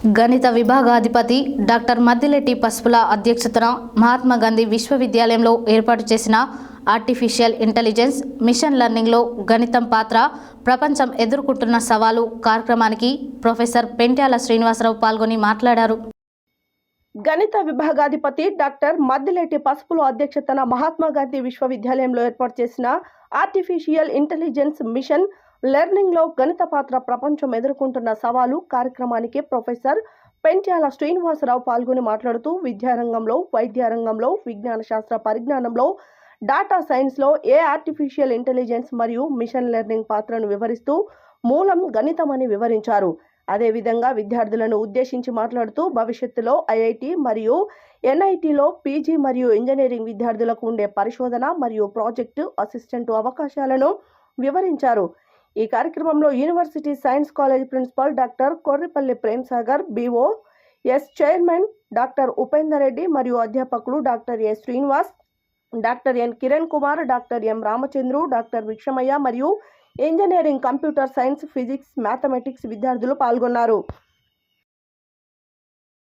గణిత విభాగాధిపతి డాక్టర్ మద్దిలెట్టి పసుపుల అధ్యక్షతన మహాత్మా గాంధీ విశ్వవిద్యాలయంలో ఏర్పాటు చేసిన ఆర్టిఫిషియల్ ఇంటెలిజెన్స్ మిషన్ లెర్నింగ్లో గణితం పాత్ర ప్రపంచం ఎదుర్కొంటున్న సవాలు కార్యక్రమానికి ప్రొఫెసర్ పెంట్యాల శ్రీనివాసరావు పాల్గొని మాట్లాడారు. గణిత విభాగాధిపతి డాక్టర్ మద్దిలేటి పసుపులు అధ్యక్షతన మహాత్మా గాంధీ విశ్వవిద్యాలయంలో ఏర్పాటు చేసిన ఆర్టిఫిషియల్ ఇంటెలిజెన్స్ మిషన్ లెర్నింగ్లో గణిత పాత్ర ప్రపంచం ఎదుర్కొంటున్న సవాలు కార్యక్రమానికి ప్రొఫెసర్ పెంట్యాల శ్రీనివాసరావు పాల్గొని మాట్లాడుతూ విద్యారంగంలో వైద్య రంగంలో విజ్ఞాన శాస్త్ర పరిజ్ఞానంలో డాటా సైన్స్లో ఏ ఆర్టిఫిషియల్ ఇంటెలిజెన్స్ మరియు మిషన్ లెర్నింగ్ పాత్రను వివరిస్తూ మూలం గణితమని వివరించారు. అదేవిధంగా విద్యార్థులను ఉద్దేశించి మాట్లాడుతూ భవిష్యత్తులో ఐఐటి మరియు ఎన్ఐటిలో పీజీ మరియు ఇంజనీరింగ్ విద్యార్థులకు ఉండే పరిశోధన మరియు ప్రాజెక్టు అసిస్టెంట్ అవకాశాలను వివరించారు. ఈ కార్యక్రమంలో university science college principal doctor Korripalli Prem Sagar BO S chairman doctor Upender Reddy మరియు అధ్యాపకులు doctor S Srinivas doctor N Kiran Kumar doctor M Ramachandru doctor Vikshamaiah మరియు engineering computer science physics mathematics విద్యార్థులు పాల్గొన్నారు.